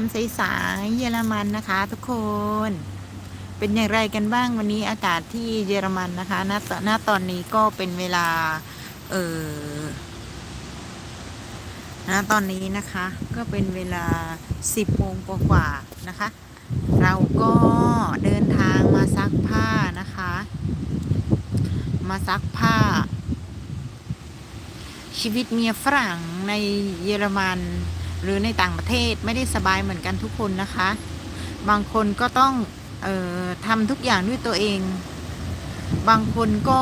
สวัสดียามสายเยอรมันนะคะ ทุกคน เป็นอย่างไรกันบ้างวันนี้อากาศที่เยอรมันนะคะณตณตอนนี้ก็เป็นเวลา เออณตอนนี้นะคะ ก็เป็นเวลา 10โมงกว่าๆนะคะ เราก็เดินทางมาซักผ้านะคะ มาซักผ้า ชีวิตเมียฝรั่งในเยอรมัน หรือในต่างประเทศไม่ได้สบายเหมือนกันทุกคนนะคะ บางคนก็ต้องออทำทุกอย่างด้วยตัวเอง บางคนก็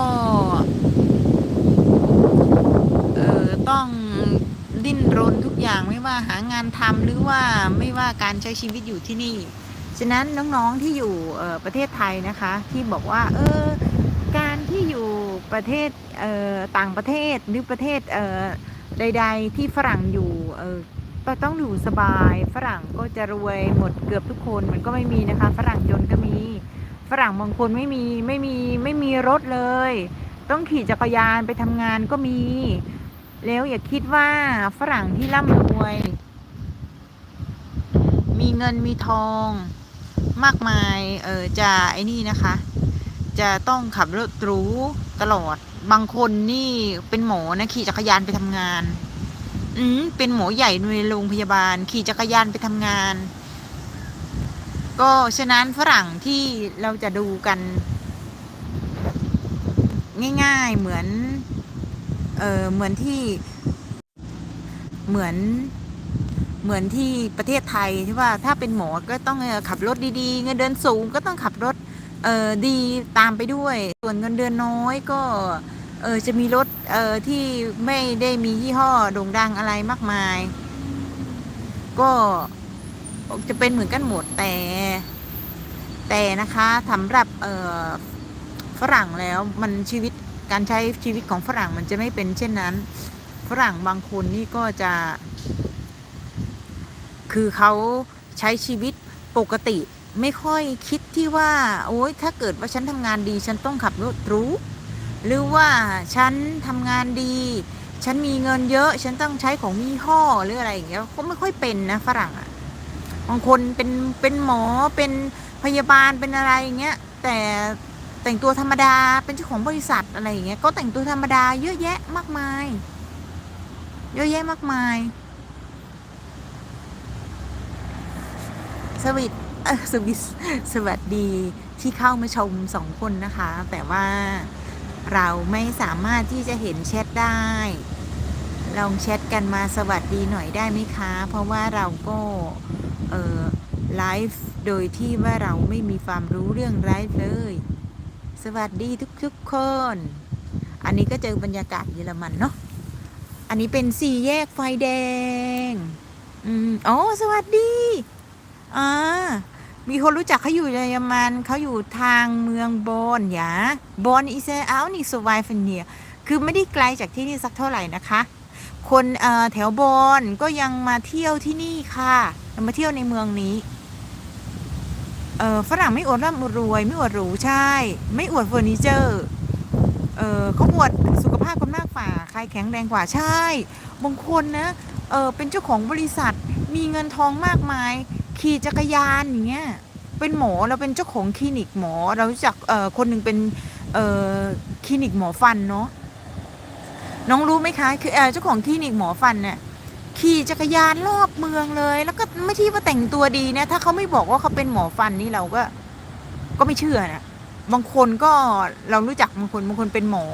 ต้องดิ้นรนทุกอย่างไม่ว่าหางานทำหรือว่าไม่ว่าการใช้ชีวิตอยู่ที่นี่ ฉะนั้นน้องๆที่อยู่ประเทศไทยนะคะ ที่บอกว่า เออการที่อยู่ประเทศเต่างประเทศหรือประเทศใด ๆ ที่ฝรั่งอยู่ ก็ต้องอยู่สบาย ฝรั่งก็จะรวยหมดเกือบทุกคนมันก็ไม่มีนะคะ ฝรั่งจนก็มี ฝรั่งบางคนไม่มีไม่มีไม่มีรถเลย ต้องขี่จักรยานไปทำงานก็มี แล้วอย่าคิดว่าฝรั่งที่ร่ำรวย มีเงินมีทองมากมายเออจะไอ้นี่นะคะ จะต้องขับรถหรูตลอด บางคนนี่เป็นหมอนะขี่จักรยานไปทำงาน อืมเป็นหมอใหญ่ในโรงพยาบาล ขี่จักรยานไปทำงาน ก็ฉะนั้นฝรั่งที่เราจะดูกัน ง่าย ๆเหมือน เออเหมือนที่เหมือนเหมือนที่ประเทศไทยที่ว่าถ้าเป็นหมอก็ต้องขับรถดีๆ เงินเดือนสูงก็ต้องขับรถเออดีตามไปด้วย ส่วนเงินเดือนน้อยก็ เออจะมีรถเออที่ไม่ได้มียี่ห้อโด่งดังอะไรมากมาย ก็จะเป็นเหมือนกันหมดแต่ แต่นะคะสำหรับเออฝรั่งแล้วมันชีวิตการใช้ชีวิตของฝรั่งมันจะไม่เป็นเช่นนั้น ฝรั่งบางคนนี่ก็จะ คือเขาใช้ชีวิตปกติ ไม่ค่อยคิดที่ว่า โอ๊ยถ้าเกิดว่าฉันทำงานดี ฉันต้องขับรถรู้ หรือว่าฉันทำงานดี ฉันมีเงินเยอะ ฉันต้องใช้ของมีห่อหรืออะไรอย่างเงี้ยเขาไม่ค่อยเป็นนะฝรั่งอะ่ะบางคนเป็นเป็นหมอเป็นพยาบาลเป็นอะไรอย่างเงี้ยแต่แต่งตัวธรรมดาเป็นเจ้าของบริษัทอะไรอย่างเงี้ยก็แต่งตัวธรรมดาเยอะแยะมากมาย เยอะแยะมากมาย สวิตสวิสสวัสดีที่เข้ามาชมสองคนนะคะ แต่ว่า เราไม่สามารถที่จะเห็นแชทได้ ลองแชทกันมาสวัสดีหน่อยได้ไหมคะ เพราะว่าเราก็เออไลฟ์โดยที่ว่าเราไม่มีความรู้เรื่องไลฟ์เลย สวัสดีทุกๆคน อันนี้ก็เจอบรรยากาศเยอรมันเนาะอันนี้เป็นสี่แยกไฟแดง อืมอ๋อสวัสดี อ่า มีคนรู้จักเขาอยู่เยอรมันเขาอยู่ทางเมืองบอนหยาบอนอิเซอัลนิสวายฟเนียคือไม่ได้ไกลจากที่นี่สักเท่าไหร่นะคะ คนแถวบอนก็ยังมาเที่ยวที่นี่ค่ะ มาเที่ยวในเมืองนี้เออฝรั่งไม่อวดร่ำรวย ไม่อวดหรูใช่ ไม่อวดเฟอร์นิเจอร์เออเขาอวดสุขภาพคนมากกว่าใครแข็งแรงกว่าใช่บางคนนะเออเป็นเจ้าของบริษัทมีเงินทองมากมาย ขี่จักรยานอย่างเงี้ยเป็นหมอเราเป็นเจ้าของคลินิกหมอ เรารู้จักเอ่อคนหนึ่งเป็นเอ่อคลินิกหมอฟันเนาะน้องรู้ไหมคะ คือเอ่อเจ้าของคลินิกหมอฟันเนี่ยขี่จักรยานรอบเมืองเลย แล้วก็ไม่ที่ว่าแต่งตัวดีเนี่ยถ้าเขาไม่บอกว่าเขาเป็นหมอฟันนี่เราก็ก็ไม่เชื่อนะบางคนก็เรารู้จักบางคนบางคนเป็นหมอ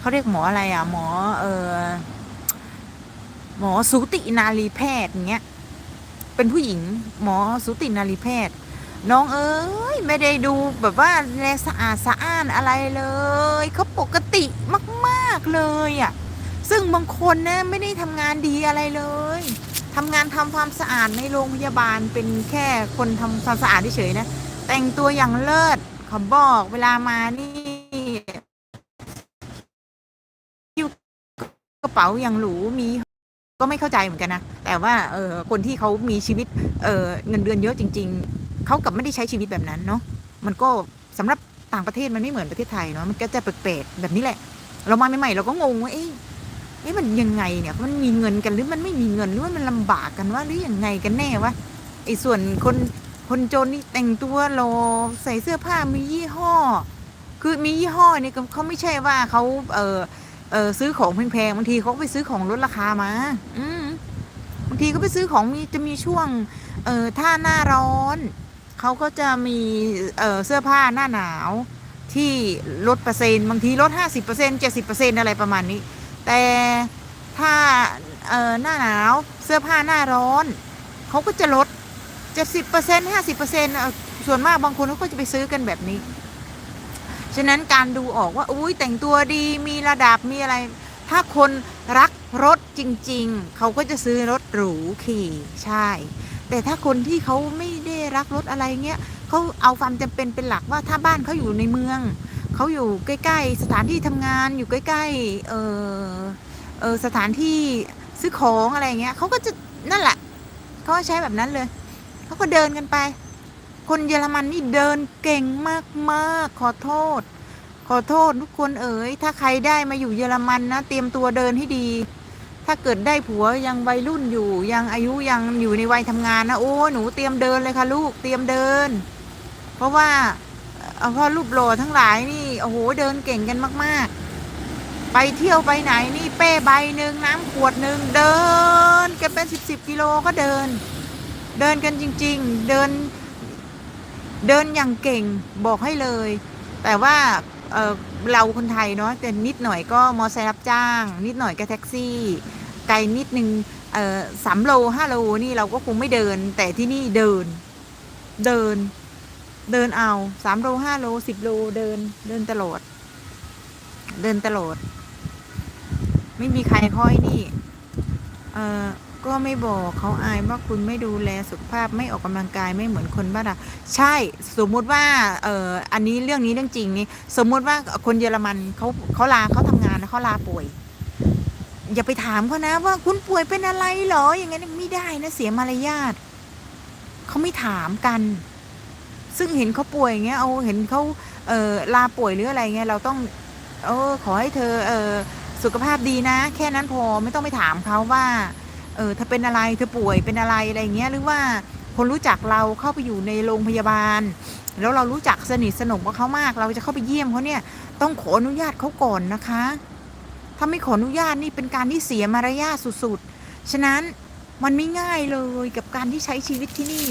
เขาเรียกหมออะไรอะหมอเออหมอสูตินารีแพทย์อย่างเงี้ย เป็นผู้หญิงหมอสูตินารีแพทย์ น้องเอ้ยไม่ได้ดูแบบว่าแลสะอาดสะอ้านอะไรเลยเขาปกติมากๆเลยอะ่ะซึ่งบางคนนะไม่ได้ทำงานดีอะไรเลยทำงานทำความสะอาดในโรงพยาบาลเป็นแค่คนทำความสะอาดเฉยๆนะ แต่งตัวอย่างเลิศเขาบอกเวลามานี่กระเป๋าอย่างหรูมีก็ไม่เข้าใจเหมือนกันนะ แต่ว่าเออคนที่เขามีชีวิตเออเงินเดือนเยอะจริง ๆเขากลับไม่ได้ใช้ชีวิตแบบนั้นเนาะมันก็สำหรับต่างประเทศมันไม่เหมือนประเทศไทยเนาะมันก็จะแปลกๆแบบนี้แหละ เรามาใหม่ๆเราก็งงว่าเอ๊ะเอ๊ะมันยังไงเนี่ยมันมีเงินกันหรือมันไม่มีเงินหรือว่ามันลำบากกันวะหรือยังไงกันแน่วะไอ้ส่วนคนคนจนนี่แต่งตัวโลใส่เสื้อผ้ามียี่ห้อ คือมียี่ห้อนี่ก็เขาไม่ใช่ว่าเขาเออเออซื้อของแพงๆบางทีเขาไปซื้อของลดราคามา อืมางทีก็ไปซื้อของมีจะมีช่วงเออถ้าหน้าร้อนเขาก็จะมีเออเสื้อผ้าหน้าหนาวที่ลดเปอร์เซ็นต์บางทีลดห้าสิบเปอร์เซ็นต์เจ็ดสิบเปอร์เซ็นต์อะไรประมาณนี้ แต่ถ้าเออหน้าหนาวเสื้อผ้าหน้าร้อนเขาก็จะลดเจ็ดสิบเปอร์เซ็นต์ห้าสิบเปอร์เซ็นต์ส่วนมากบางคนเขาก็จะไปซื้อกันแบบนี้ ฉะนั้นการดูออกว่าอุ้ยแต่งตัวดีมีระดับมีอะไร ถ้าคนรักรถจริง ๆ เขาก็จะซื้อรถหรูขี่ใช่ แต่ถ้าคนที่เขาไม่ได้รักรถอะไรเงี้ยเขาเอาความจำเป็นเป็นหลักว่าถ้าบ้านเขาอยู่ในเมือง เขาอยู่ใกล้ ๆ สถานที่ทำงานอยู่ใกล้ๆเออเออสถานที่ซื้อของอะไรเงี้ยเขาก็จะนั่นแหละเขาใช้แบบนั้นเลยเขาก็เดินกันไป คนเยอรมันนี่เดินเก่งมากๆขอโทษ ขอโทษทุกคนเอ๋ย ถ้าใครได้มาอยู่เยอรมันนะ เตรียมตัวเดินให้ดี ถ้าเกิดได้ผัวยังวัยรุ่นอยู่ ยังอายุยังอยู่ในวัยทำงานนะโอ้หนูเตรียมเดินเลยค่ะลูกเตรียมเดิน เพราะว่าเอ่อเพราะรูปโหล่ทั้งหลายนี่โอ้โหเดินเก่งกันมาก ๆ ไปเที่ยวไปไหนนี่เป้ใบหนึ่งน้ำขวดหนึ่งเดินกันเป็นสิบสิบกิโลก็เดิน เดินกันจริง ๆ เดิน เดินอย่างเก่งบอกให้เลย แต่ว่า เเราคนไทยเนาะแต่นิดหน่อยก็มอไซค์รับจ้าง นิดหน่อยก็แท็กซี่ ไกลนิดนึงเอ่อสามโลห้าโลนี่เราก็คงไม่เดิน แต่ที่นี่เดิน เดิน เดินเอาสามโลห้าโลสิบโลเดิน เดินตลอด เดินตลอด ไม่มีใครค่อยนี่ เออ ก็ไม่บอกเขาอายว่าคุณไม่ดูแลสุขภาพไม่ออกกำลังกายไม่เหมือนคนบ้านเราใช่สมมุติว่าเอ่ออันนี้เรื่องนี้เรื่องจริงนี่สมมุติว่าคนเยอรมันเขาเขาลาเขาทำงานนะเขาลาป่วย อย่าไปถามเขานะว่าคุณป่วยเป็นอะไรหรออย่างนั้นไม่ได้นะเสียมารยาทเขาไม่ถามกัน ซึ่งเห็นเขาป่วยอย่างเงี้ยเอาเห็นเขาเออลาป่วยหรืออะไรเงี้ยเราต้องเออขอให้เธอเออสุขภาพดีนะ แค่นั้นพอไม่ต้องไปถามเขาว่า เออเธอเป็นอะไรเธอป่วยเป็นอะไรอะไรเงี้ยหรือว่าคนรู้จักเราเข้าไปอยู่ในโรงพยาบาล แล้วเรารู้จักสนิทสนมกับเขามาก เราจะเข้าไปเยี่ยมเขาเนี่ยต้องขออนุญาตเขาก่อนนะคะ ถ้าไม่ขออนุญาตนี่เป็นการที่เสียมารยาทสุดๆ ฉะนั้นมันไม่ง่ายเลยกับการที่ใช้ชีวิตที่นี่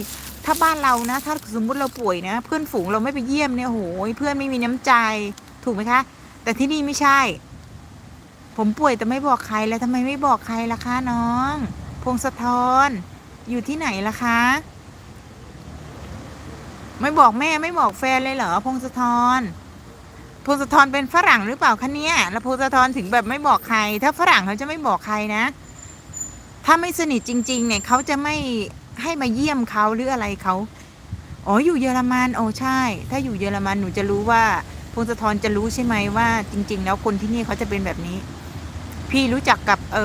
ถ้าบ้านเรานะ ถ้าสมมติเราป่วยนะ เพื่อนฝูงเราไม่ไปเยี่ยมเนี่ยโหยเพื่อนไม่มีน้ำใจถูกไหมคะ แต่ที่นี่ไม่ใช่ ผมป่วยแต่ไม่บอกใครแล้วทำไมไม่บอกใครล่ะคะน้อง พงศธรอยู่ที่ไหนล่ะคะ ไม่บอกแม่ไม่บอกแฟนเลยเหรอพงศธรพงศธรเป็นฝรั่งหรือเปล่าคะเนี่ยแล้วพงศธรถึงแบบไม่บอกใคร ถ้าฝรั่งเขาจะไม่บอกใครนะ ถ้าไม่สนิทจริง ๆ เนี่ยเขาจะไม่ให้มาเยี่ยมเขาหรืออะไรเขาอ๋ออยู่เยอรมันโอ้ใช่ ถ้าอยู่เยอรมันหนูจะรู้ว่าพงศธรจะรู้ใช่ไหมว่า จริง ๆ แล้วคนที่นี่เขาจะเป็นแบบนี้ พี่รู้จักกับเ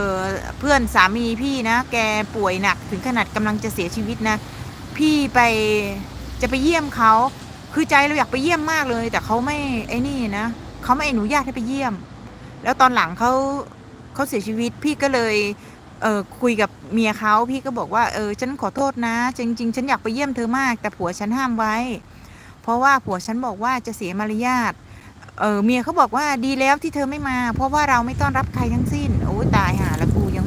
เพื่อนสามีพี่นะ แกป่วยหนักถึงขนาดกำลังจะเสียชีวิตนะ พี่ไปจะไปเยี่ยมเขาคือใจเราอยากไปเยี่ยมมากเลย แต่เขาไม่ไอ้นี่นะเขาไม่อนุญาตให้ไปเยี่ยม แล้วตอนหลังเขาเขาเสียชีวิตพี่ก็เลยเออคุยกับเมียเขาพี่ก็บอกว่าเออฉันขอโทษนะ จริง ๆ ฉันอยากไปเยี่ยมเธอมาก แต่ผัวฉันห้ามไว้ เพราะว่าผัวฉันบอกว่าจะเสียมารยาทเออเมียเขาบอกว่าดีแล้วที่เธอไม่มา เพราะว่าเราไม่ต้อนรับใครทั้งสิ้น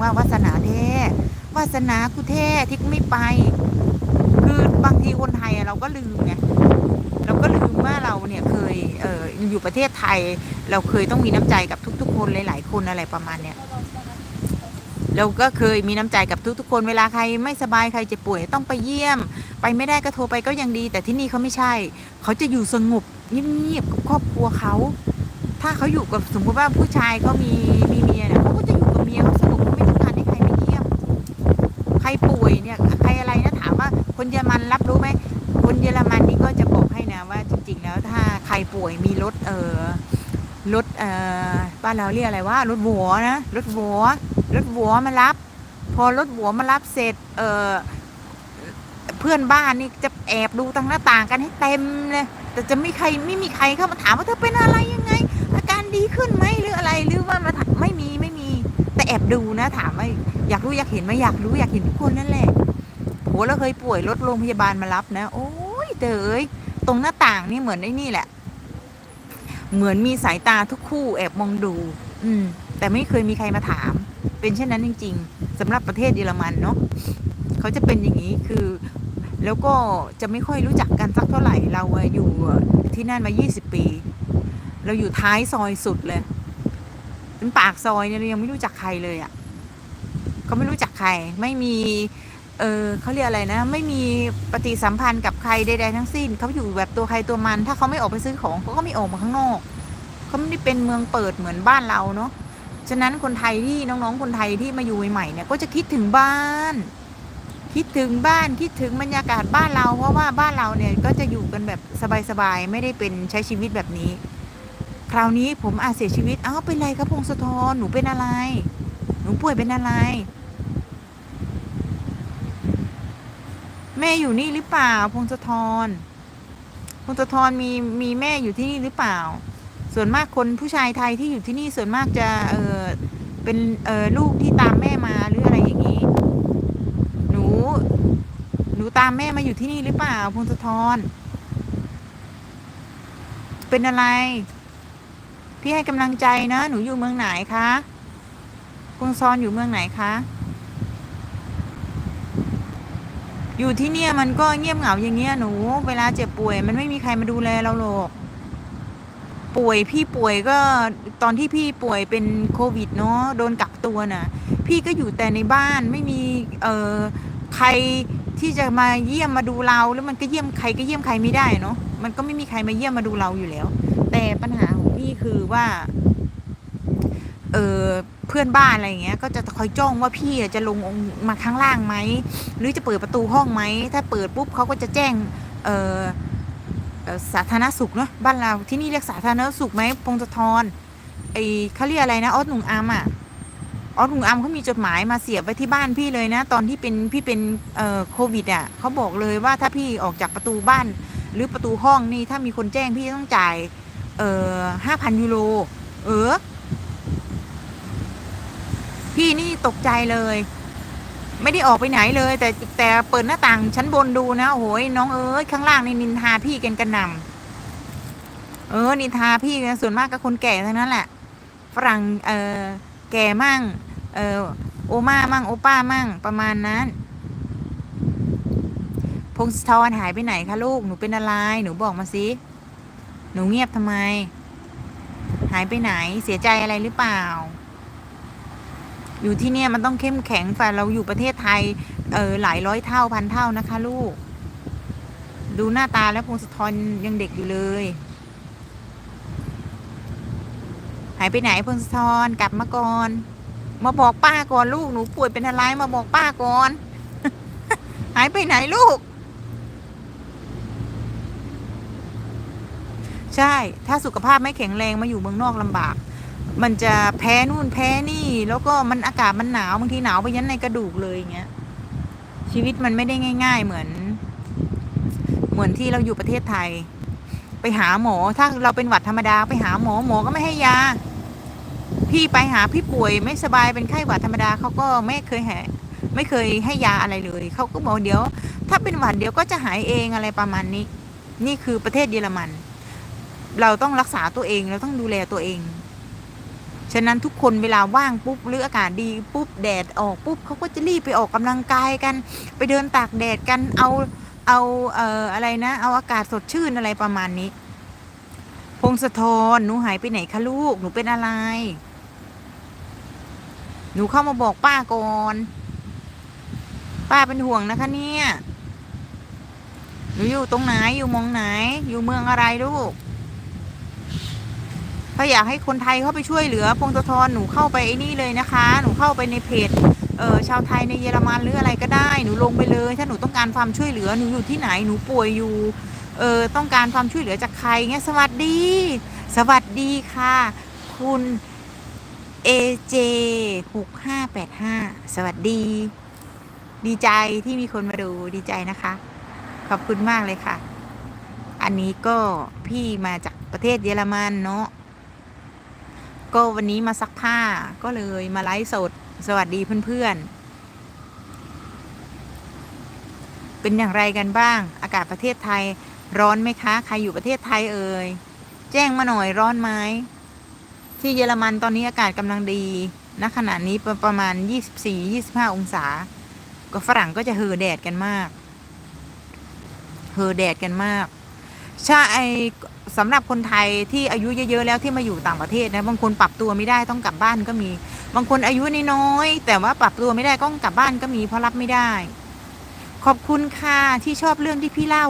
ว่าวาสนาแท้วาสนากูแท้ที่กูไม่ไป คือบางทีคนไทยอะเราก็ลืมไงเราก็ลืมว่าเราเนี่ยเคยเอออยู่ประเทศไทย เราเคยต้องมีน้ำใจกับทุก ๆ คนหลาย ๆ คนอะไรประมาณเนี้ยเราก็เคยมีน้ำใจกับทุกๆคนเวลาใครไม่สบายใครเจ็บป่วยต้องไปเยี่ยม ไปไม่ได้ก็โทรไปก็ยังดี แต่ที่นี่เขาไม่ใช่ เขาจะอยู่สงบเงียบๆกับครอบครัวเขา ถ้าเขาอยู่กับสมมติว่าผู้ชายเขามีมีเมียเนี่ยเขาก็ คนเยอรมันรับรู้ไหมคนเยอรมันนี่ก็จะบอกให้นะว่าจริง ๆ แล้วถ้าใครป่วยมีรถเออรถเออบ้านเราเรียกอะไรว่ารถหัวนะรถหัวรถหัวมารับ พอรถหัวมารับเสร็จเออเพื่อนบ้านนี่จะแอบดูทางหน้าต่างกันให้เต็มเลยแต่จะไม่ใครไม่มีใครเข้ามาถามว่าเธอเป็นอะไรยังไง อาการดีขึ้นไหมหรืออะไรหรือว่ามาไม่มีไม่มี แต่แต่แอบดูนะถามว่าอยากรู้อยากเห็นไหมอยากรู้อยากเห็นทุกคนนั่นแหละ โหเราเคยป่วยรถโรงพยาบาลมารับนะ โอ้ยเตยตรงหน้าต่างนี่เหมือนไอ้นี่แหละ เหมือนมีสายตาทุกคู่แอบมองดู อืม แต่ไม่เคยมีใครมาถาม เป็นเช่นนั้นจริง ๆสำหรับประเทศเยอรมันเนาะเขาจะเป็นอย่างนี้คือ แล้วก็จะไม่ค่อยรู้จักกันสักเท่าไหร่เราอะอยู่ที่นั่นมา 20 ปี เราอยู่ท้ายซอยสุดเลยเป็นปากซอยเนี่ยเรายังไม่รู้จักใครเลยอะ่ะก็ไม่รู้จักใครไม่มี เออเขาเรียกอะไรนะ ไม่มีปฏิสัมพันธ์กับใครใดๆทั้งสิ้นเขาอยู่แบบตัวใครตัวมัน ถ้าเขาไม่ออกไปซื้อของเขาก็ไม่ออกมาข้างนอกเขาไม่ได้เป็นเมืองเปิดเหมือนบ้านเราเนาะฉะนั้นคนไทยที่น้องๆ คนไทยที่มาอยู่ใหม่ๆเนี่ยก็จะคิดถึงบ้าน คิดถึงบ้านคิดถึงบรรยากาศบ้านเรา เพราะว่าบ้านเราเนี่ยก็จะอยู่กันแบบสบายๆไม่ได้เป็นใช้ชีวิตแบบนี้ คราวนี้ผมอาจเสียชีวิตเอ้าเป็นไรครับพงศธรหนูเป็นอะไร หนูป่วยเป็นอะไร แม่อยู่นี่หรือเปล่า พงศธรพงศธรมีมีแม่อยู่ที่นี่หรือเปล่า ส่วนมากคนผู้ชายไทยที่อยู่ที่นี่ส่วนมากจะเออเป็นเออลูกที่ตามแม่มาหรืออะไรอย่างนี้ หนู หนูตามแม่มาอยู่ที่นี่หรือเปล่า พงศธรเป็นอะไร พี่ให้กำลังใจนะ หนูอยู่เมืองไหนคะพงศธรอยู่เมืองไหนคะ อยู่ที่เนี่ยมันก็เงียบเหงาอย่างเงี้ยหนู เวลาเจ็บป่วย มันไม่มีใครมาดูแลเราหรอก ป่วยพี่ป่วยก็ตอนที่พี่ป่วยเป็นโควิดเนาะโดนกักตัวน่ะ พี่ก็อยู่แต่ในบ้านไม่มีเอ่อใครที่จะมาเยี่ยมมาดูเราแล้วมันก็เยี่ยมใครก็เยี่ยมใครไม่ได้เนาะมันก็ไม่มีใครมาเยี่ยมมาดูเราอยู่แล้ว แต่ปัญหาของพี่คือว่า เออ เพื่อนบ้านอะไรเงี้ยก็จะคอยจ้องว่าพี่จะลงมาข้างล่างไหมหรือจะเปิดประตูห้องไหมถ้าเปิดปุ๊บเขาก็จะแจ้งเออเอ่อสาธารณสุขเนาะบ้านเราที่นี่เรียกสาธารณสุขไหมพงศธรไอเขาเรียกอะไรนะออสหนุ่งอามอะออสหนุ่งอามเขามีจดหมายมาเสียบไว้ที่บ้านพี่เลยนะ ตอนที่เป็นพี่เป็นเอ่อโควิดอะเขาบอกเลยว่าถ้าพี่ออกจากประตูบ้าน หรือประตูห้องนี่ถ้ามีคนแจ้งพี่ต้องจ่ายเอ่อห้าพันยูโรเออ พี่นี่ตกใจเลย ไม่ได้ออกไปไหนเลย แต่แต่เปิดหน้าต่างชั้นบนดูนะโอ้ยน้องเอ้ยข้างล่างนี่นินทาพี่กันกระหน่ำเออนินทาพี่นะส่วนมากก็คนแก่ทั้งนั้นแหละฝรั่งเออแก่มั่ง เออโอมามั่งโอป้ามั่งประมาณนั้น พงศธรหายไปไหนคะลูกหนูเป็นอะไรหนูบอกมาสิหนูเงียบทำไม หายไปไหนเสียใจอะไรหรือเปล่า อยู่ที่เนี่ยมันต้องเข้มแข็งฝ่าเราอยู่ประเทศไทย เออหลายร้อยเท่าพันเท่านะคะ ลูก ดูหน้าตาแล้วพงศธรยังเด็กอยู่เลย หายไปไหนพงศธรกลับมาก่อน มาบอกป้าก่อนลูกหนูป่วยเป็นอะไรมาบอกป้าก่อน หายไปไหนลูกใช่ ถ้าสุขภาพไม่แข็งแรงมาอยู่เมืองนอกลำบาก มันจะแพ้นู่นแพ้นี่ แล้วก็มันอากาศมันหนาวบางทีหนาวไปยันในกระดูกเลยอย่างเงี้ย ชีวิตมันไม่ได้ง่าย ๆ เหมือน เหมือนที่เราอยู่ประเทศไทย ไปหาหมอถ้าเราเป็นหวัดธรรมดา ไปหาหมอหมอก็ไม่ให้ยา พี่ไปหาพี่ป่วยไม่สบายเป็นไข้หวัดธรรมดาเขาก็ไม่เคยให้ไม่เคยให้ยาอะไรเลยเขาก็บอกเดี๋ยว ถ้าเป็นหวัดเดี๋ยวก็จะหายเองอะไรประมาณนี้ นี่คือประเทศเยอรมัน เราต้องรักษาตัวเองเราต้องดูแลตัวเอง ฉะนั้นทุกคนเวลาว่างปุ๊บหรืออากาศดีปุ๊บแดดออกปุ๊บเขาก็จะรีบไปออกกำลังกายกัน ไปเดินตากแดดกันเอาเอาเอ่ออะไรนะ เอาอากาศสดชื่นอะไรประมาณนี้ พงศธรหนูหายไปไหนคะลูกหนูเป็นอะไร หนูเข้ามาบอกป้าก่อนป้าเป็นห่วงนะคะเนี่ย หนูอยู่ตรงไหนอยู่มองไหน อยู่เมืองอะไรลูก ถ้าอยากให้คนไทยเข้าไปช่วยเหลือพงศธรหนูเข้าไปไอ้นี่เลยนะคะ หนูเข้าไปในเพจเออชาวไทยในเยอรมันหรืออะไรก็ได้ หนูลงไปเลย ถ้าหนูต้องการความช่วยเหลือหนูอยู่ที่ไหนหนูป่วยอยู่เออต้องการความช่วยเหลือจากใครเงี้ยสวัสดี สวัสดีค่ะ คุณ AJ หกห้าแปดห้าสวัสดี ดีใจที่มีคนมาดูดีใจนะคะ ขอบคุณมากเลยค่ะ อันนี้ก็พี่มาจากประเทศเยอรมันเนาะ ก็วันนี้มาซักผ้าก็เลยมาไลฟ์สด สวัสดีเพื่อนๆ เป็นอย่างไรกันบ้าง อากาศประเทศไทยร้อนไหมคะ ใครอยู่ประเทศไทยเอ่ย แจ้งมาหน่อยร้อนไหม ที่เยอรมันตอนนี้อากาศกำลังดีณขณะนี้ประประมาณ 24-25 องศา ก็ฝรั่งก็จะเฮอแดดกันมากเฮอแดดกันมาก ใช่ สำหรับคนไทยที่อายุเยอะๆแล้วที่มาอยู่ต่างประเทศนะบางคนปรับตัวไม่ได้ต้องกลับบ้านก็มี บางคนอายุน้อยแต่ว่าปรับตัวไม่ได้ก็ต้องกลับบ้านก็มีเพราะรับไม่ได้ ขอบคุณค่ะที่ชอบเรื่องที่พี่เล่า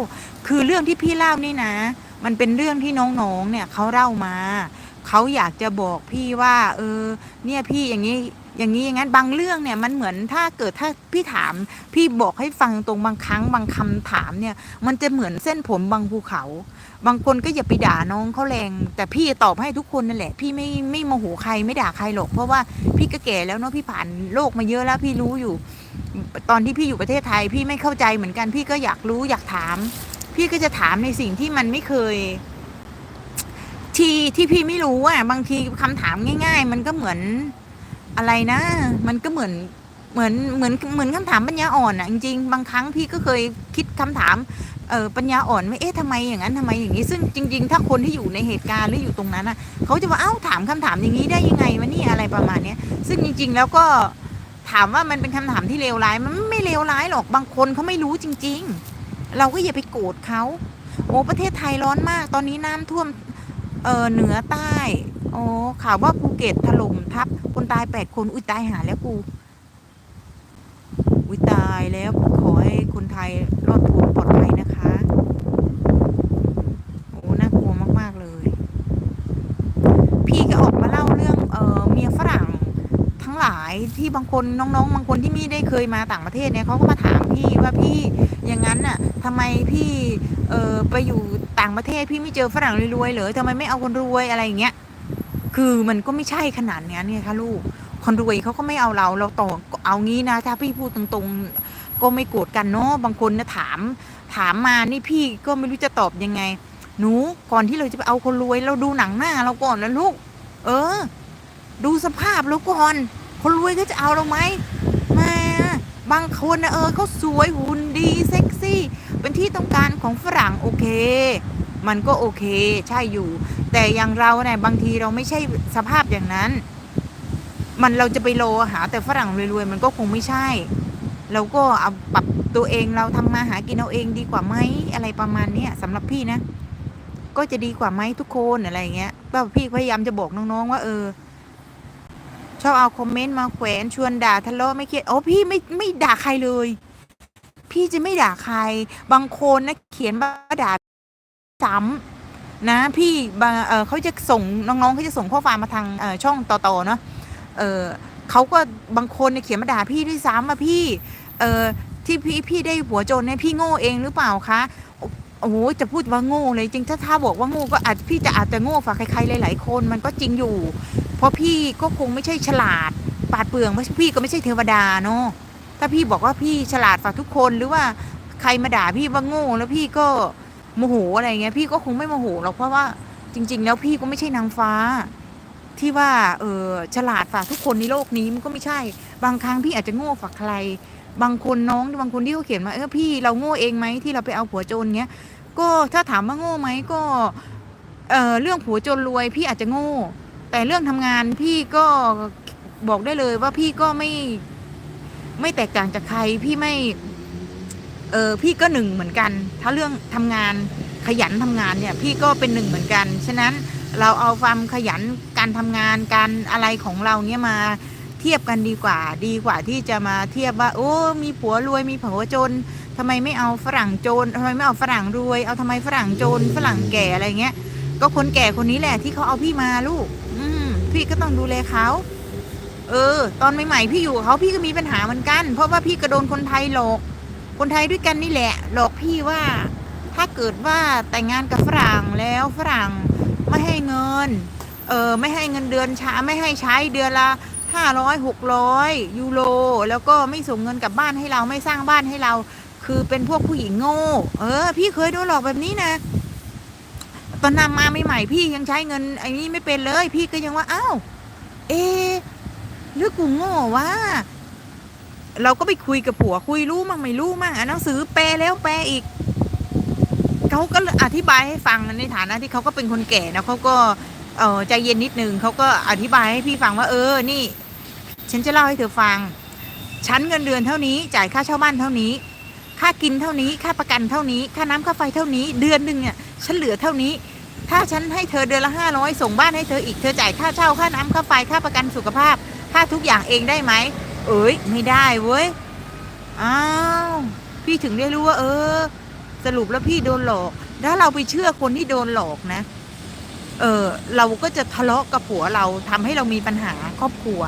คือเรื่องที่พี่เล่านี่นะ มันเป็นเรื่องที่น้องๆเนี่ยเขาเล่ามาเขาอยากจะบอกพี่ว่า เออ เนี่ยพี่อย่างนี้อย่างนี้อย่างนั้นบางเรื่องเนี่ยมันเหมือนถ้าเกิดถ้าพี่ถาม พี่บอกให้ฟังตรงบางครั้งบางคำถามเนี่ย มันจะเหมือนเส้นผมบางภูเขา บางคนก็อย่าไปด่าน้องเขาแรง แต่พี่ตอบให้ทุกคนนั่นแหละ พี่ไม่ไม่โมโหใครไม่ด่าใครหรอก เพราะว่าพี่ก็แก่แล้วเนาะพี่ผ่านโลกมาเยอะแล้วพี่รู้อยู่ ตอนที่พี่อยู่ประเทศไทย พี่ไม่เข้าใจเหมือนกัน พี่ก็อยากรู้อยากถาม พี่ก็จะถามในสิ่งที่มันไม่เคย ที่ที่พี่ไม่รู้อะบางทีคำถามง่าย ๆ มันก็เหมือนอะไรนะ มันก็เหมือน เหมือนเหมือนเหมือนคำถามปัญญาอ่อนอะจริงๆบางครั้งพี่ก็เคยคิดคำถามเออปัญญาอ่อนว่เอ๊ะทำไมอย่างนั้นทำไมอย่างนี้ ซึ่งจริง ๆ ถ้าคนที่อยู่ในเหตุการณ์หรืออยู่ตรงนั้นอะเขาจะว่าเอ้าถามคำถามอย่างนี้ได้ยังไงวะนี่อะไรประมาณเนี้ยซึ่งจริง ๆ แล้วก็ถามว่ามันเป็นคำถามที่เลวร้ายมันไม่เลวร้ายหรอกบางคนเขาไม่รู้จริง ๆ เราก็อย่าไปโกรธเขาโอ้ประเทศไทยร้อนมาก ตอนนี้น้ำท่วมเออเหนือใต้โอ้ข่าวว่าภูเก็ตถล่มทับคนตายแปดคนอุ้ยตายหาแล้วกู อุ้ยตายแล้วขอให้คนไทยรอดพ้นปลอดภัยนะคะโอ้น่ากลัวมากๆเลย พี่ก็ออกมาเล่าเรื่องเออเมียฝรั่งทั้งหลายที่บางคนน้องๆ บางคนที่ไม่ได้เคยมาต่างประเทศเนี่ยเขาก็มาถามพี่ว่าพี่อย่างนั้นน่ะทำไมพี่เออไปอยู่ต่างประเทศพี่ไม่เจอฝรั่งรวยๆเหรอทำไมไม่เอาคนรวยอะไรอย่างเงี้ยคือมันก็ไม่ใช่ขนาดนี้นี่ค่ะลูก คนรวยเขาก็ไม่เอาเราเราต่อเอางี้นะ ถ้าพี่พูดตรงๆ ก็ไม่โกรธกันเนาะบางคนนะถาม ถามมานี่พี่ก็ไม่รู้จะตอบยังไง หนูก่อนที่เราจะไปเอาคนรวย เราดูหนังหน้าเราก่อนนะลูก เออ ดูสภาพเราก่อน คนรวยก็จะเอาเราไหมแม่บางคนนะเออเขาสวยหุ่นดีเซ็กซี่ เป็นที่ต้องการของฝรั่งโอเค มันก็โอเค ใช่อยู่ แต่อย่างเราเนี่ยบางทีเราไม่ใช่สภาพอย่างนั้น มันเราจะไปโลหาแต่ฝรั่งรวยๆมันก็คงไม่ใช่ เราก็เอาปรับตัวเองเราทำมาหากินเอาเองดีกว่าไหมอะไรประมาณเนี้ยสำหรับพี่นะ ก็จะดีกว่าไหมทุกคนอะไรเงี้ยก็พี่พยายามจะบอกน้องๆ ว่าเออชอบเอาคอมเมนต์มาแขวนชวนด่าทะเลาะไม่เครียดโอ้พี่ไม่ไม่ด่าใครเลย พี่จะไม่ด่าใคร บางคนนะเขียนว่าด่าซ้ำนะ พี่เออเขาจะส่งน้องๆเขาจะส่งข้อความมาทางช่องต่อๆเนาะ เออเขาก็บางคนเนี่ยเขียนมาด่าพี่ด้วยซ้ำอะพี่ เออที่พี่พี่ได้หัวโจรเนี่ยพี่โง่เองหรือเปล่าคะโอ้โหจะพูดว่าโง่เลยจริงถ้าถ้าบอกว่าโง่ก็อาจพี่จะอาจจะโง่ฝากใครๆหลายๆคนมันก็จริงอยู่ เพราะพี่ก็คงไม่ใช่ฉลาดปาดเปรื่องเพราะพี่ก็ไม่ใช่เทวดาเนาะถ้าพี่บอกว่าพี่ฉลาดฝากทุกคนหรือว่าใครมาด่าพี่ว่าโง่แล้วพี่ก็โมโหอะไรเงี้ยพี่ก็คงไม่โมโหหรอกเพราะว่าจริง ๆ แล้วพี่ก็ไม่ใช่นางฟ้า ที่ว่าเออฉลาดฝากทุกคนในโลกนี้มันก็ไม่ใช่ บางครั้งพี่อาจจะโง่ฝากใคร บางคนน้องบางคนที่เขาเขียนมาเออพี่เราโง่เองไหมที่เราไปเอาผัวโจรเงี้ยก็ถ้าถามว่าโง่ไหมก็เออเรื่องผัวโจรรวยพี่อาจจะโง่ แต่เรื่องทำงานพี่ก็บอกได้เลยว่าพี่ก็ไม่ไม่แตกต่างจากใครพี่ไม่เออพี่ก็หนึ่งเหมือนกัน ถ้าเรื่องทำงานขยันทำงานเนี่ย พี่ก็เป็นหนึ่งเหมือนกัน ฉะนั้น เราเอาความขยันการทำงานการอะไรของเราเนี่ยมาเทียบกันดีกว่า ดีกว่าที่จะมาเทียบว่า โอ้มีผัวรวยมีผัวจนทำไมไม่เอาฝรั่งจรทำไมไม่เอาฝรั่งรวย เอาทำไมฝรั่งจรฝรั่งแก่อะไรเงี้ย ก็คนแก่คนนี้แหละที่เขาเอาพี่มาลูก อืมพี่ก็ต้องดูแลเขาเออ ตอนใหม่ๆพี่อยู่เขาพี่ก็มีปัญหาเหมือนกัน เพราะว่าพี่ก็โดนคนไทยหลอก คนไทยด้วยกันนี่แหละ หลอกพี่ว่า ถ้าเกิดว่าแต่งงานกับฝรั่งแล้วฝรั่ง ไม่ให้เงิน เออไม่ให้เงินเดือนช้าไม่ให้ใช้เดือนละห้าร้อยหกร้อยยูโรแล้วก็ไม่ส่งเงินกลับบ้านให้เราไม่สร้างบ้านให้เรา คือเป็นพวกผู้หญิงโง่ เออ พี่เคยโดนหลอกแบบนี้นะตอนนำมาใหม่ๆพี่ยังใช้เงินไอ้นี้ไม่เป็นเลย พี่ก็ยังว่าอ้าวเอหรือกูโง่วะเราก็ไปคุยกับผัวคุยรู้มั่งไม่รู้มั่งอ่านหนังสือแปลแล้วแปลอีก เขาก็อธิบายให้ฟังในฐานะที่เขาก็เป็นคนแก่นะเขาก็เออใจเย็นนิดนึงเขาก็อธิบายให้พี่ฟังว่า เออนี่ ฉันจะเล่าให้เธอฟังฉันเงินเดือนเท่านี้จ่ายค่าเช่าบ้านเท่านี้ ค่ากินเท่านี้ค่าประกันเท่านี้ ค่าน้ำค่าไฟเท่านี้ เดือนหนึ่งเนี่ยฉันเหลือเท่านี้ ถ้าฉันให้เธอเดือนละห้าร้อยส่งบ้านให้เธออีกเธอจ่ายค่าเช่าค่าน้ำค่าไฟค่าประกันสุขภาพ ค่าทุกอย่างเองได้ไหมเอ้ยไม่ได้เว้ยอ้าวพี่ถึงได้รู้ว่า เออ สรุปแล้วพี่โดนหลอก ถ้าเราไปเชื่อคนที่โดนหลอกนะ เออเราก็จะทะเลาะกับผัวเราทำให้เรามีปัญหาครอบครัว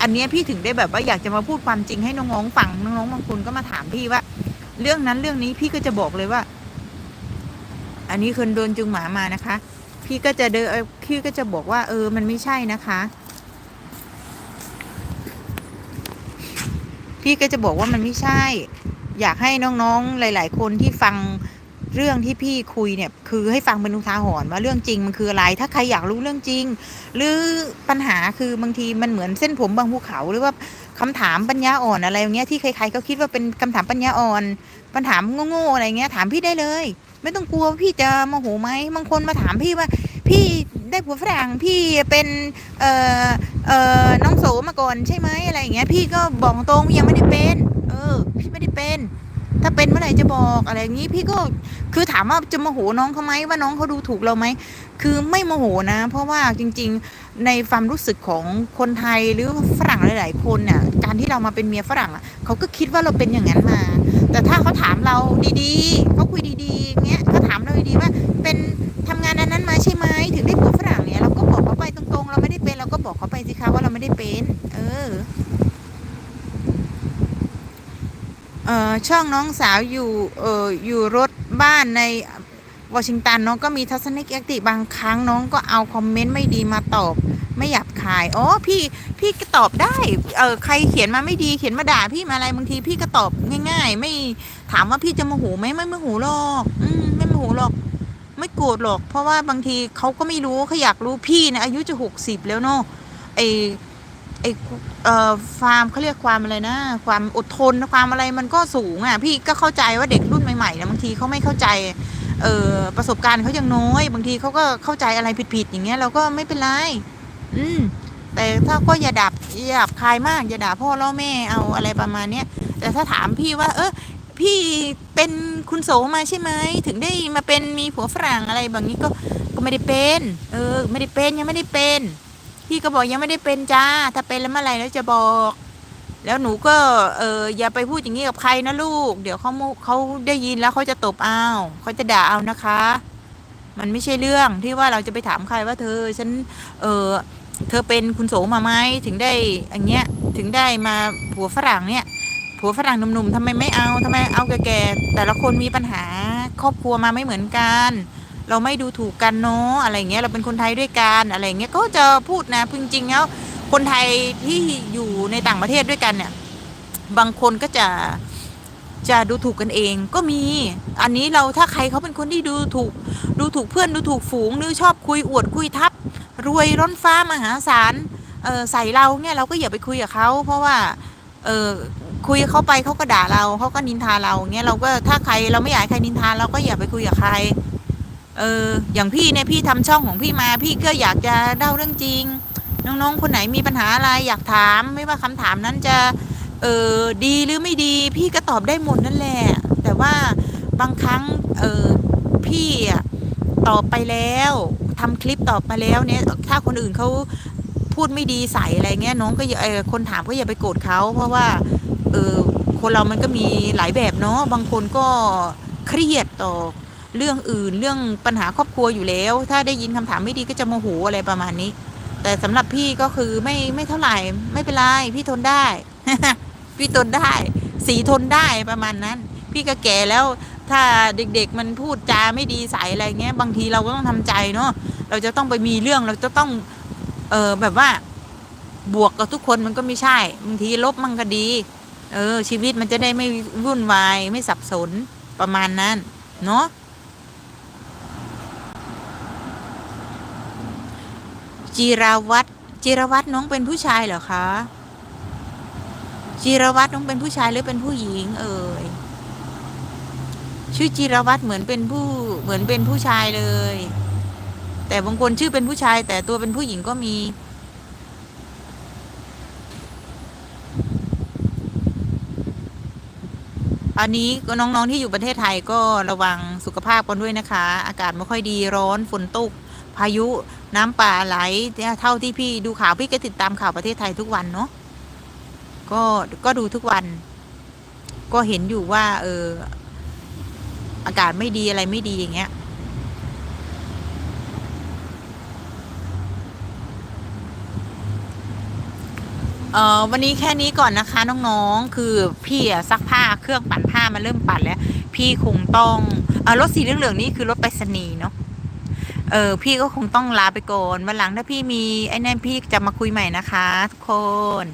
อันนี้พี่ถึงได้แบบว่าอยากจะมาพูดความจริงให้น้องๆฟังน้องๆบางคนก็มาถามพี่ว่า เรื่องนั้นเรื่องนี้พี่ก็จะบอกเลยว่า อันนี้คนโดนจุงหมามานะคะ พี่ก็จะเดินเอ่อพี่ก็จะบอกว่า เออ มันไม่ใช่นะคะพี่ก็จะบอกว่ามันไม่ใช่ อยากให้น้องๆหลาย ๆ คนที่ฟังเรื่องที่พี่คุยเนี่ยคือให้ฟังเป็นอุทาหรณ์ว่าเรื่องจริงมันคืออะไร ถ้าใครอยากรู้เรื่องจริง หรือปัญหาคือบางทีมันเหมือนเส้นผมบางภูเขาหรือว่าคำถามปัญญาอ่อนอะไรอย่างเงี้ยที่ใครๆก็คิดว่าเป็นคำถามปัญญาอ่อน ปัญหาโง่ๆอะไรเงี้ยถามพี่ได้เลย ไม่ต้องกลัวพี่จะโมโหไหมบางคนมาถามพี่ว่า พี่ได้ผัวฝรั่งพี่เป็นเอ่อเอ่อน้องโสมาก่อนใช่ไหมอะไรอย่างเงี้ยพี่ก็บอกตรงยังไม่ได้เป็น ออพี่ไม่ได้เป็น ถ้าเป็นเมื่อไหร่จะบอกอะไรอย่างงี้ พี่ก็คือถามว่าจะโมโหน้องเขาไหมว่าน้องเขาดูถูกเราไหมคือไม่โมโหนะ เพราะว่าจริง ๆ ในความรู้สึกของคนไทยหรือฝรั่งหลาย ๆ คนน่ะการที่เรามาเป็นเมียฝรั่งอะเขาก็คิดว่าเราเป็นอย่างนั้นมา แต่ถ้าเขาถามเราดีๆเขาคุยดีๆอย่างเงี้ยเขาถามเราดีๆว่าเป็นทำงานอันนั้นมาใช่ไหมถึงได้ผัวฝรั่งเนี่ยเราก็บอกเขาไปตรงๆ เราไม่ได้เป็นเราก็บอกเขาไปสิคะว่าเราไม่ได้เป็น เออ เอ่อ ช่องน้องสาวอยู่เอออยู่รถบ้านในวอชิงตันน้องก็มีทัศนคติบางครั้งน้องก็เอาคอมเมนต์ไม่ดีมาตอบ ไม่หยาบคายอ๋อพี่พี่ก็ตอบได้เออใครเขียนมาไม่ดีเขียนมาด่าพี่มาอะไรบางทีพี่ก็ตอบง่าย ๆ ไม่ถามว่าพี่จะโมโหไหมไม่โมโหหรอกอืมไม่โมโหหรอก ไม่โกรธหรอก เพราะว่าบางทีเขาก็ไม่รู้เขาอยากรู้พี่นะอายุจะหกสิบแล้วเนาะไอ ไอเอ่อความเขาเรียกความอะไรนะ ความอดทนความอะไรมันก็สูงอะ พี่ก็เข้าใจว่าเด็กรุ่นใหม่ๆนะบางทีเขาไม่เข้าใจเออประสบการณ์เขายังน้อย บางทีเขาก็เข้าใจอะไรผิดๆอย่างเงี้ยเราก็ไม่เป็นไรอืมแต่ถ้าก็อย่าดับอย่าดับคายมากอย่าด่าพ่อล่อแม่เอาอะไรประมาณเนี้ยแต่ถ้าถามพี่ว่า เออพี่เป็นคุณโสมาใช่ไหมถึงได้มาเป็นมีผัวฝรั่งอะไรแบบนี้ก็ก็ไม่ได้เป็น เออ ไม่ได้เป็นยังไม่ได้เป็น พี่ก็บอกยังไม่ได้เป็นจ้า ถ้าเป็นแล้วเมื่อไหร่แล้วจะบอก แล้วหนูก็เอออย่าไปพูดอย่างนี้กับใครนะลูก เดี๋ยวเขาเขาได้ยินแล้วเขาจะตบเอาเขาจะด่าเอานะคะ มันไม่ใช่เรื่องที่ว่าเราจะไปถามใครว่าเธอ ฉันเออเธอเป็นคุณโสมาไหมถึงได้อย่างเงี้ยถึงได้มาผัวฝรั่งเนี่ยผัวฝรั่งหนุ่มๆทำไมไม่เอาทำไมเอาแก่ๆแต่ละคนมีปัญหาครอบครัวมาไม่เหมือนกัน เราไม่ดูถูกกันเนาะอะไรเงี้ยเราเป็นคนไทยด้วยกันอะไรเงี้ยก็จะพูดนะจริงแล้วคนไทยที่อยู่ในต่างประเทศด้วยกันเนี่ย บางคนก็จะจะดูถูกกันเองก็มี อันนี้เราถ้าใครเขาเป็นคนที่ดูถูก ดูถูกเพื่อนดูถูกฝูงหรือชอบคุยอวดคุยทับ รวยร้นฟ้ามหาศาลใส่เราเนี่ยเราก็อย่าไปคุยกับเขาเพราะว่าเออคุยเขาไปเขาก็ด่าเราเขาก็นินทาเราเงี้ยเราก็ถ้าใครเราไม่อยากให้ใครนินทาเราก็อย่าไปคุยกับใคร เอออย่างพี่เนี่ยพี่ทำช่องของพี่มา พี่ก็อยากจะเล่าเรื่องจริง น้องๆ คนไหนมีปัญหาอะไรอยากถาม ไม่ว่าคำถามนั้นจะเออดีหรือไม่ดี พี่ก็ตอบได้หมดนั่นแหละ แต่ว่าบางครั้งเออพี่ตอบไปแล้วทำคลิปตอบมาแล้วเนี่ยถ้าคนอื่นเขาพูดไม่ดีใส่อะไรเงี้ยน้องก็อย่าคนถามก็อย่าไปโกรธเขาเพราะว่าเออคนเรามันก็มีหลายแบบเนาะบางคนก็เครียดต่อ เรื่องอื่นเรื่องปัญหาครอบครัวอยู่แล้ว ถ้าได้ยินคำถามไม่ดีก็จะโมโหอะไรประมาณนี้ แต่สำหรับพี่ก็คือไม่ไม่เท่าไหร่ไม่เป็นไรพี่ทนได้ พี่ทนได้ สีทนได้ประมาณนั้น พี่ก็แก่แล้วถ้าเด็กๆมันพูดจาไม่ดีใส่อะไรเงี้ย บางทีเราก็ต้องทำใจเนาะเราจะต้องไปมีเรื่องเราจะต้อง เออแบบว่า บวกกับทุกคนมันก็ไม่ใช่บางทีลบมันก็ดี เออ ชีวิตมันจะได้ไม่วุ่นวายไม่สับสนประมาณนั้น เนาะ จิรวัตรจิรวัตรน้องเป็นผู้ชายเหรอคะจิรวัตรน้องเป็นผู้ชายหรือเป็นผู้หญิง เอ่ยชื่อจิรวัตรเหมือนเป็นผู้เหมือนเป็นผู้ชายเลย แต่บางคนชื่อเป็นผู้ชาย แต่ตัวเป็นผู้หญิงก็มี อันนี้ก็น้องๆที่อยู่ประเทศไทยก็ระวังสุขภาพกันด้วยนะคะ อากาศไม่ค่อยดีร้อนฝนตกพายุ น้ำป่าไหลเนี่ยเท่าที่พี่ดูข่าวพี่ก็ติดตามข่าวประเทศไทยทุกวันเนาะก็ก็ดูทุกวัน ก็เห็นอยู่ว่า เออ อากาศไม่ดีอะไรไม่ดีอย่างเงี้ยเอ่อวันนี้แค่นี้ก่อนนะคะน้องๆ คือพี่อะซักผ้าเครื่องปั่นผ้ามันเริ่มปั่นแล้ว พี่คงต้องเออรถสีเหลืองๆนี่คือรถไปรษณีย์เนาะ เออพี่ก็คงต้องลาไปก่อนวันหลังถ้าพี่มีไอ้นั่นพี่จะมาคุยใหม่นะคะ ทุกคน